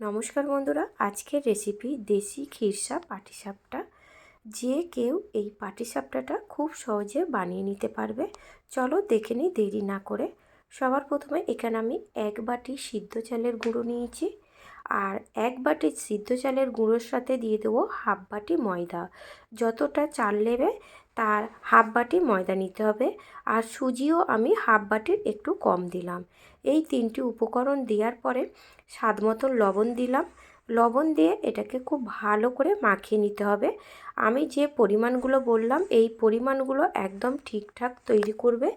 নমস্কার বন্ধুরা, আজকের রেসিপি দেশি খিরসা পাটিসাপটা যে কেউ এই পাটিসাপটাটা খুব সহজে বানিয়ে নিতে পারবে। চলো দেখে নিই দেরি না করে। সবার প্রথমে এখানে আমি এক বাটি সিদ্ধ চালের গুঁড়ো নিয়েছি। আর এক বাটি সিদ্ধ চালের গুঁড়োর সাথে দিয়ে দেবো হাফ বাটি ময়দা। যতটা চাল নেবে তার হাফ বাটি ময়দা নিতে হবে আর সুজিও আমি হাফ বাটির একটু কম দিলাম। এই তিনটি উপকরণ দেওয়ার পরে স্বাদ মতন লবণ দিলাম। লবণ দিয়ে এটাকে খুব ভালো করে মাখিয়ে নিতে হবে। আমি যে পরিমাণগুলো বললাম, এই পরিমাণগুলো একদম ঠিকঠাক তৈরি করবে,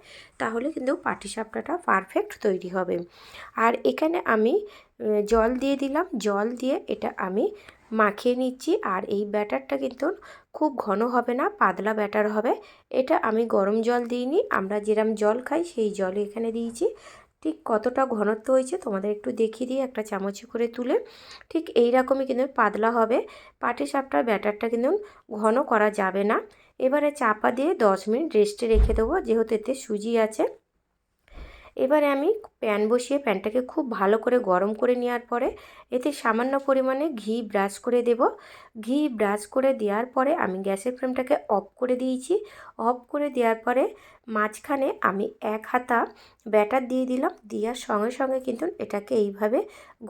তাহলে কিন্তু পাটিসাপটাটা পারফেক্ট তৈরি হবে। আর এখানে আমি জল দিয়ে দিলাম। জল দিয়ে এটা আমি মাখিয়ে নিচ্ছি। আর এই ব্যাটারটা কিন্তু খুব ঘন হবে না, পাতলা ব্যাটার হবে। এটা আমি গরম জল দিইনি। আমরা যেরম জল খাই, সেই জল এখানে দিয়েছি। ঠিক কতটা ঘনত্ব হয়েছে তোমাদের একটু দেখিয়ে দিয়ে একটা চামচে করে তুলে। ঠিক এই রকমই কিন্তু পাতলা হবে। পাটি সাপটার ব্যাটারটা কিন্তু ঘন করা যাবে না। এবারে চাপা দিয়ে দশ মিনিট রেস্টে রেখে দেবো, যেহেতু এতে সুজি আছে। এবারে আমি প্যান বসিয়ে প্যানটাকে খুব ভালো করে গরম করে নেওয়ার পরে এতে সামান্য পরিমাণে ঘি ব্রাশ করে দেব। ঘি ব্রাশ করে দেওয়ার পরে আমি গ্যাসের ফ্লেমটাকে অফ করে দিয়েছি। অফ করে দেওয়ার পরে মাঝখানে আমি এক হাতা ব্যাটার দিয়ে দিলাম। দেওয়ার সঙ্গে সঙ্গে কিন্তু এটাকে এইভাবে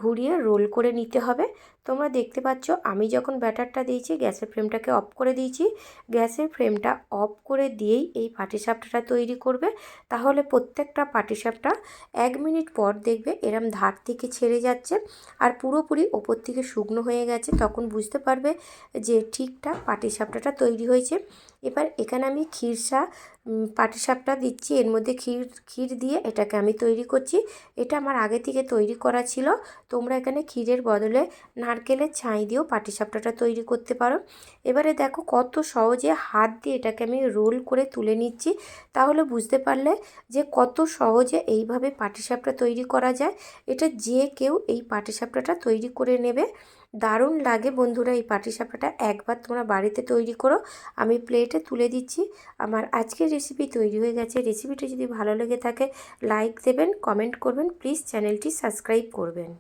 ঘুরিয়ে রোল করে নিতে হবে। তোমরা দেখতে পাচ্ছ আমি যখন ব্যাটারটা দিয়েছি, গ্যাসের ফ্লেমটাকে অফ করে দিয়েছি। গ্যাসের ফ্লেমটা অফ করে দিয়েই এই পাটিসাপটাটা তৈরি করবে। তাহলে প্রত্যেকটা পাটিসাপটা এক মিনিট পর দেখবে এরম ধার থেকে ছেড়ে যাচ্ছে আর পুরোপুরি ওপর থেকে শুকনো হয়ে গেছে। তখন বুঝতে পারবে যে ঠিকঠাক পাটিসাপটাটা তৈরি হয়েছে। এবার এখানে আমি ক্ষীরসা পাটিসাপটা দিচ্ছি। এর মধ্যে ক্ষীর ক্ষীর দিয়ে এটাকে আমি তৈরি করছি। এটা আমার আগে থেকে তৈরি করা ছিল। তোমরা এখানে ক্ষীরের বদলে নারকেলের ছাই দিয়েও পাটিসাপটাটা তৈরি করতে পারো। এবারে দেখো কত সহজে হাত দিয়ে এটাকে আমি রোল করে তুলে নিচ্ছি। তাহলে বুঝতে পারলে যে কত সহজে এইভাবে পাটিসাপটা তৈরি করা যায়। এটা যে কেউ এই পাটিসাপটাটা তৈরি করে নেবে। দারুণ লাগে বন্ধুরা এই পাটিসাপাটা। একবার তোমরা বাড়িতে তৈরি করো, আমি প্লেটে তুলে দিচ্ছি। আমার আজকের রেসিপি তৈরি হয়ে গেছে। রেসিপিটি যদি ভালো লেগে থাকে লাইক দেবেন কমেন্ট করবেন প্লিজ চ্যানেলটি সাবস্ক্রাইব করবেন।